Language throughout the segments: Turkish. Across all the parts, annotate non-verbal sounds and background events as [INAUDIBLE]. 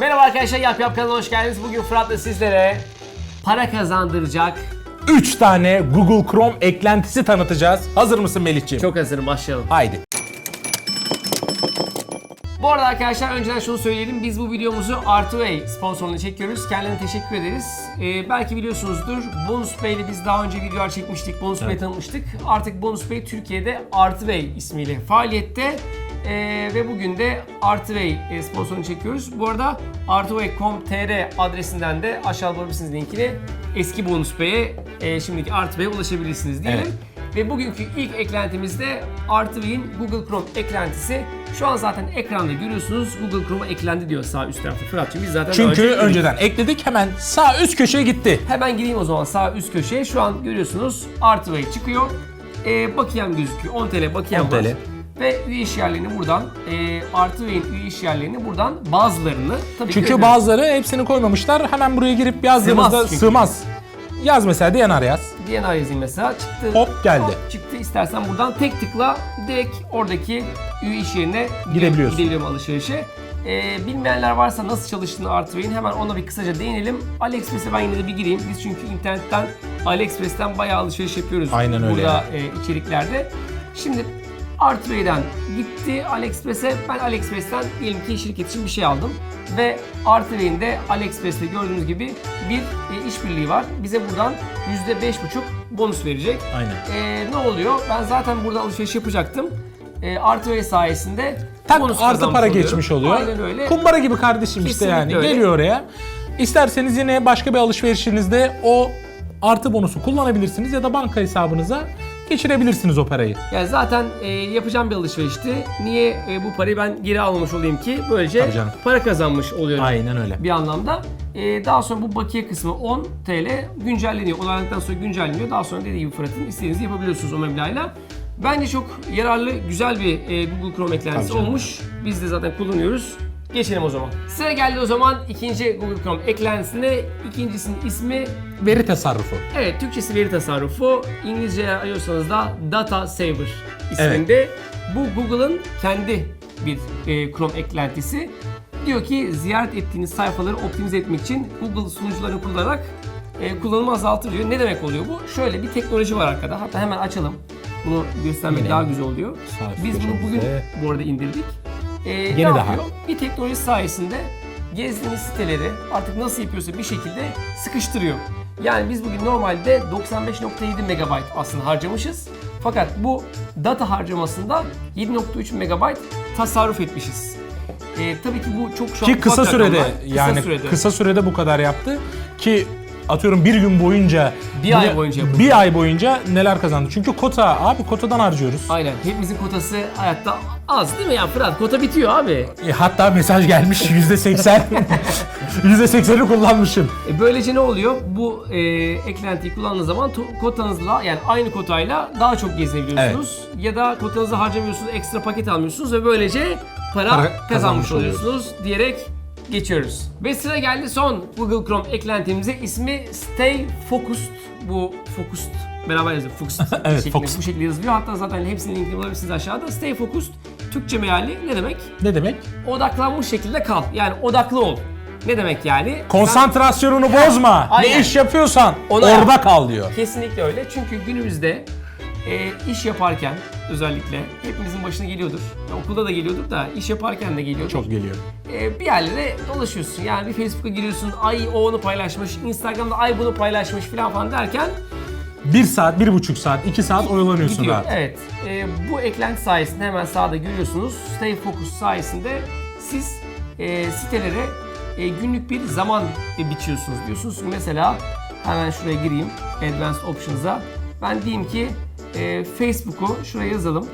Merhaba arkadaşlar Yap Yap kanalına hoş geldiniz. Bugün Fırat'la sizlere para kazandıracak 3 tane Google Chrome eklentisi tanıtacağız. Hazır mısın Melihciğim? çok hazırım başlayalım. Haydi. Bu arada arkadaşlar önceden şunu söyleyelim. Biz bu videomuzu Artway sponsorluğunu çekiyoruz. Kendilerine teşekkür ederiz. Ee, belki biliyorsunuzdur. Bonus Pay ile biz daha önce videolar çekmiştik. Bonus Pay tanıtmıştık. Artık Bonus Pay Türkiye'de Artway ismiyle faaliyette. Ee, ve bugün de Artway e, sponsorunu çekiyoruz. Bu arada artway.com.tr adresinden de aşağı bulabilirsiniz linkini. Eski Bonus Pay'e e, şimdiki Artway'e ulaşabilirsiniz diyelim. Evet. Ve bugünkü ilk eklentimizde Artway'in Google Chrome eklentisi. Şu an zaten ekranda görüyorsunuz Google Chrome'a eklendi diyor sağ üst tarafta. Fırat'cığım biz zaten Çünkü önce önceden ekledik hemen sağ üst köşeye gitti. Hemen gireyim o zaman sağ üst köşeye. Şu an görüyorsunuz Artway çıkıyor. Ee, bakiyem gözüküyor. 10 TL bakiyem 10 var. Ve üye iş yerlerini buradan, e, Artway'in üye iş yerlerini buradan bazılarını tabii ki Çünkü ödüyorum. bazıları hepsini koymamışlar. Hemen buraya girip yazdığımızda Sığmaz çünkü. sığmaz. Yaz mesela DNR yaz. DNR yazayım mesela çıktı. Hop geldi. çıktı. İstersen buradan tek tıkla direkt oradaki üye iş yerine Gidebiliyorsun. Gidebiliyorum alışverişe. Ee, bilmeyenler varsa nasıl çalıştığını Artway'in hemen ona bir kısaca değinelim. AliExpress'e ben yine de bir gireyim. Biz çünkü internetten AliExpress'ten bayağı alışveriş yapıyoruz. Aynen öyle Burada e, içeriklerde. Şimdi Artway'den gitti AliExpress'e. Ben AliExpress'ten diyelim ki şirket için bir şey aldım. Ve Artway'in de AliExpress'te gördüğünüz gibi bir e, işbirliği var. Bize buradan %5,5 bonus verecek. Aynen. Ee, ne oluyor? Ben zaten burada alışveriş yapacaktım. Ee, Artway sayesinde Tak bonus artı kazanmış para oluyorum. geçmiş oluyor. Aynen öyle. Kumbara gibi kardeşim işte Kesinlikle yani. öyle. Geliyor oraya. İsterseniz yine başka bir alışverişinizde o artı bonusu kullanabilirsiniz ya da banka hesabınıza geçirebilirsiniz o parayı. Yani zaten e, yapacağım bir alışverişti. Niye e, bu parayı ben geri almamış olayım ki? Böylece Tabii canım. para kazanmış oluyorum Aynen öyle. bir anlamda. E, daha sonra bu bakiye kısmı 10 TL güncelleniyor. Onaylandıktan sonra güncelleniyor. Daha sonra dediği gibi Fırat'ın istediğinizi yapabiliyorsunuz o meblağıyla. Bence çok yararlı, güzel bir e, Google Chrome eklentisi Tabii canım. olmuş. Biz de zaten kullanıyoruz. Geçelim o zaman. Sıra geldi o zaman ikinci Google Chrome eklentisine. İkincisinin ismi Veri tasarrufu. Evet, Türkçesi veri tasarrufu. İngilizce arıyorsanız da Data Saver isminde. Bu Google'ın kendi bir e, Chrome eklentisi. Diyor ki ziyaret ettiğiniz sayfaları optimize etmek için Google sunucularını kullanarak e, kullanımı azaltır diyor. Ne demek oluyor bu? Şöyle bir teknoloji var arkada. Hatta hemen açalım. Bunu göstermek Yine daha güzel oluyor. sağ üst Biz bunu bugün köşemizde. bu arada indirdik. E, ne Yeni daha. yapıyor? Bir teknoloji sayesinde gezdiğiniz siteleri artık nasıl yapıyorsa bir şekilde sıkıştırıyor. Yani biz bugün normalde 95.7 MB aslında harcamışız. Fakat bu data harcamasında 7.3 MB tasarruf etmişiz. Ee, tabii ki bu çok şu an Ki kısa ufak sürede rakamlar. yani sürede. kısa sürede bu kadar yaptı ki atıyorum bir gün boyunca Bir ay boyunca yapıldı. bir ay boyunca neler kazandı. Çünkü kota abi kotadan harcıyoruz. Aynen. Hepimizin kotası hayatta az değil mi ya Fırat? Kota bitiyor abi. E, hatta mesaj gelmiş [LAUGHS] yüzde seksen. [LAUGHS] Yüzde sekseni kullanmışım. E, böylece ne oluyor? Bu e, eklentiyi kullandığınız zaman kotanızla yani aynı kotayla daha çok gezebiliyorsunuz. Ya da kotanızı harcamıyorsunuz, ekstra paket almıyorsunuz ve böylece para, Para kazanmış, kazanmış oluyorsunuz diyerek geçiyoruz. Ve sıra geldi son Google Chrome eklentimize. ismi Stay Focused. Bu Focused beraber yazıyor. Focused [LAUGHS] Evet, şeklinde, focused. bu şekilde yazılıyor. Hatta zaten hepsinin linkini bulabilirsiniz aşağıda. Stay Focused Türkçe meali ne demek? Ne demek? Odaklanmış şekilde kal. Yani odaklı ol. Ne demek yani? Konsantrasyonunu bozma. Aynen. Ne iş yapıyorsan Ona orada yap. kal diyor. Kesinlikle öyle. Çünkü günümüzde e, iş yaparken özellikle hepimizin başına geliyordur. Okulda da geliyordur da iş yaparken de geliyordur. Çok geliyor. E, bir yerlere dolaşıyorsun. Yani bir Facebook'a giriyorsun. Ay o onu paylaşmış. Instagram'da ay bunu paylaşmış falan falan derken Bir saat, bir buçuk saat, iki saat oyalanıyorsun gidiyor. rahat. Evet. E, bu eklenti sayesinde hemen sağda görüyorsunuz. Stay Focus sayesinde siz e, sitelere e, günlük bir zaman e, biçiyorsunuz. Diyorsunuz mesela hemen şuraya gireyim. Advanced Options'a. Ben diyeyim ki e, Facebook'u şuraya yazalım.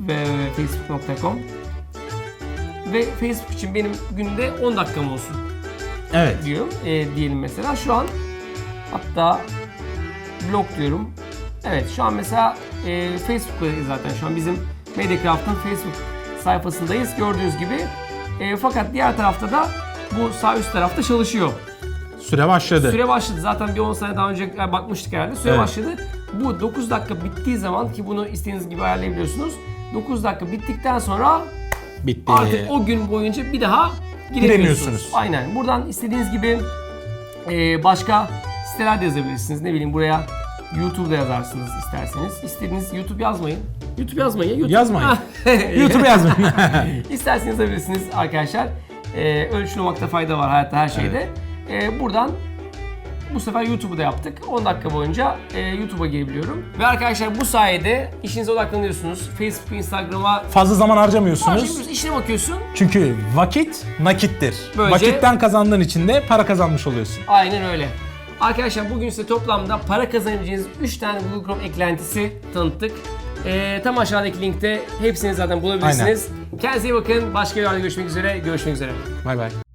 Ve facebook.com ve Facebook için benim günde 10 dakikam olsun Evet. diyorum. E, diyelim mesela şu an hatta blog diyorum. Evet şu an mesela e, Facebook'tayız zaten şu an bizim Mediacraft'ın Facebook sayfasındayız gördüğünüz gibi. E, fakat diğer tarafta da bu sağ üst tarafta çalışıyor. Süre başladı. Süre başladı. Zaten bir 10 sene daha önce bakmıştık herhalde. Süre Evet. başladı. Bu 9 dakika bittiği zaman ki bunu istediğiniz gibi ayarlayabiliyorsunuz. 9 dakika bittikten sonra Bitti. artık o gün boyunca bir daha giremiyorsunuz. Aynen. Buradan istediğiniz gibi e, başka siteler de yazabilirsiniz. Ne bileyim buraya YouTube'da yazarsınız isterseniz. İstediğiniz YouTube yazmayın. YouTube yazmayın. ya, YouTube. Yazmayın. [LAUGHS] YouTube yazmayın. [LAUGHS] İsterseniz yazabilirsiniz arkadaşlar. Ee, ölçülü olmakta fayda var hayatta her şeyde. Ee, buradan bu sefer YouTube'u da yaptık. 10 dakika boyunca e, YouTube'a girebiliyorum. Ve arkadaşlar bu sayede işinize odaklanıyorsunuz. Facebook, Instagram'a Fazla zaman harcamıyorsunuz. harcamıyorsun, işine bakıyorsun. Çünkü vakit nakittir. Böylece- Vakitten kazandığın için de para kazanmış oluyorsun. Aynen öyle. Arkadaşlar bugün size toplamda para kazanabileceğiniz 3 tane Google Chrome eklentisi tanıttık. Ee, tam aşağıdaki linkte hepsini zaten bulabilirsiniz. Kendinize iyi bakın. Başka bir videoda görüşmek üzere. Görüşmek üzere. Bay bay.